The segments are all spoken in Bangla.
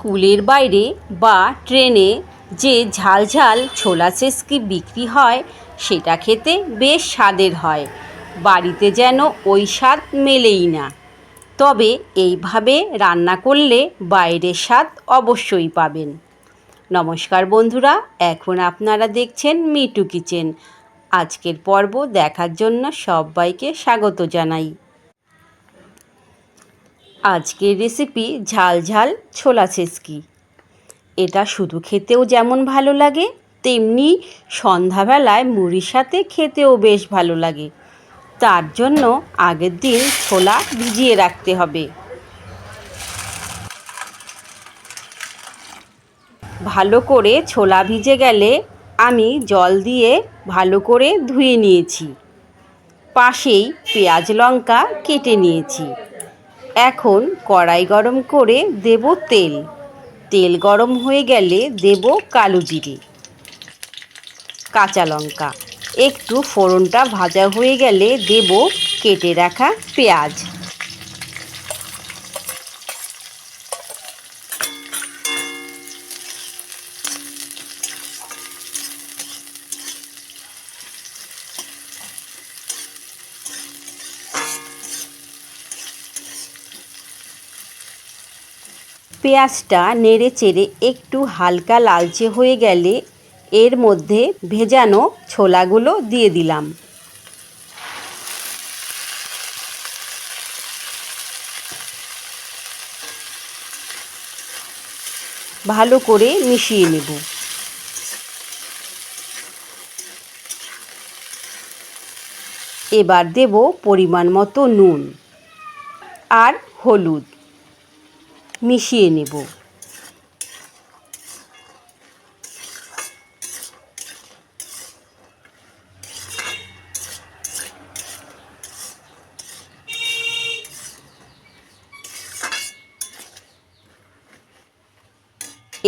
স্কুলের বাইরে বা ট্রেনে যে ঝাল ঝাল ছোলা সেসকি বিক্রি হয়, সেটা খেতে বেশ স্বাদের হয়। বাড়িতে যেন ওই স্বাদ মেলেই না। তবে এইভাবে রান্না করলে বাইরের স্বাদ অবশ্যই পাবেন। নমস্কার বন্ধুরা, এখন আপনারা দেখছেন মিটু কিচেন। আজকের পর্ব দেখার জন্য সবাইকে স্বাগত জানাই। আজকের রেসিপি ঝাল ঝাল ছোলা ছেচকি। এটা শুধু খেতেও যেমন ভালো লাগে, তেমনি সন্ধ্যাবেলায় মুড়ির সাথে খেতেও বেশ ভালো লাগে। তার জন্য আগের দিন ছোলা ভিজিয়ে রাখতে হবে। ভালো করে ছোলা ভিজে গেলে আমি জল দিয়ে ভালো করে ধুয়ে নিয়েছি। পাশেই পেঁয়াজ লঙ্কা কেটে নিয়েছি। এখন কড়াই গরম করে দেব তেল। তেল গরম হয়ে গেলে দেব কালো জিরে। কাঁচা লঙ্কা। একটু ফোড়নটা ভাজা হয়ে গেলে দেব কেটে রাখা পেঁয়াজ। পেঁয়াজটা নেড়ে চেড়ে একটু হালকা লালচে হয়ে গেলে এর মধ্যে ভেজানো ছোলাগুলো দিয়ে দিলাম। ভালো করে মিশিয়ে নেব। এবার দেব পরিমাণ মতো নুন আর হলুদ। মিশিয়ে নেব।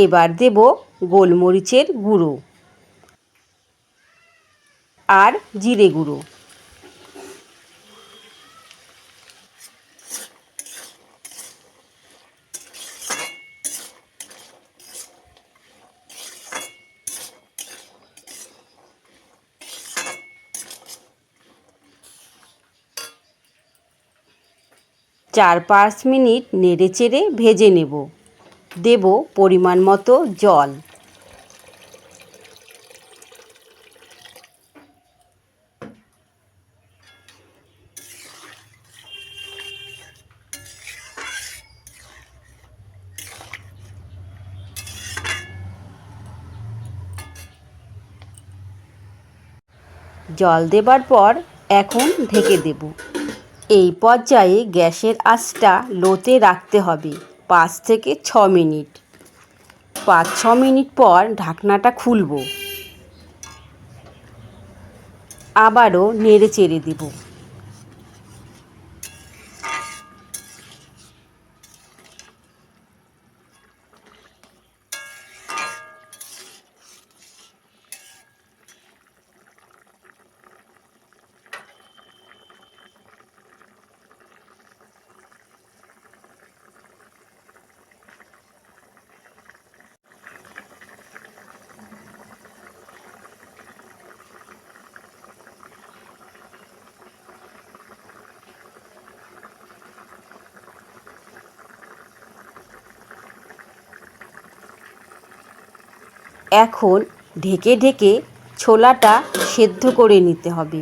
এবার দেব গোলমরিচের গুঁড়ো আর জিরে গুঁড়ো। চার পাঁচ মিনিট নেড়ে চেড়ে ভেজে নেব। দেব পরিমাণ মতো জল। জল দেবার পর এখন ঢেকে দেব। এই পর্যায়ে গ্যাসের আঁচটা লোতে রাখতে হবে পাঁচ থেকে ছ মিনিট। পাঁচ, ছ মিনিট পর ঢাকনাটা খুলব। আবারও নেড়ে চেড়ে দেব। এখন ঢেকে ঢেকে ছোলাটা সেদ্ধ করে নিতে হবে।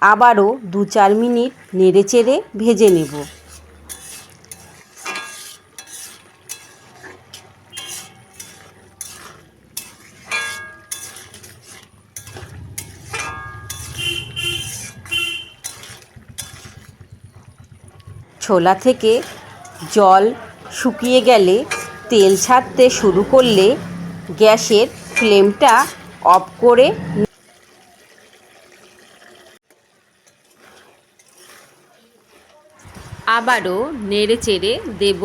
আবারও দু চার মিনিট নেড়ে চেড়ে ভেজে নেব। ছোলা থেকে জল শুকিয়ে গেলে তেল ছাড়তে শুরু করলে গ্যাসের ফ্লেমটা অফ করে আবারও নেড়ে চেড়ে দেব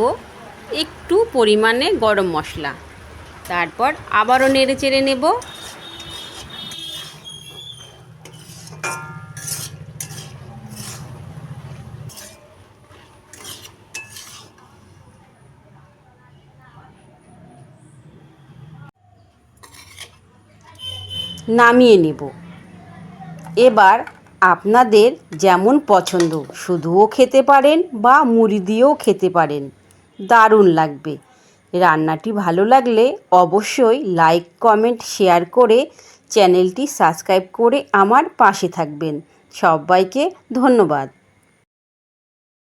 একটু পরিমাণে গরম মশলা। তারপর আবারও নেড়ে চেড়ে নেব নামিয়ে নেব। এবার আপনাদের যেমন পছন্দ, শুধুও খেতে পারেন বা মুড়ি দিয়েও খেতে পারেন। দারুণ লাগবে। রান্নাটি ভালো লাগলে অবশ্যই লাইক, কমেন্ট, শেয়ার করে চ্যানেলটি সাবস্ক্রাইব করে আমার পাশে থাকবেন। সবাইকে ধন্যবাদ।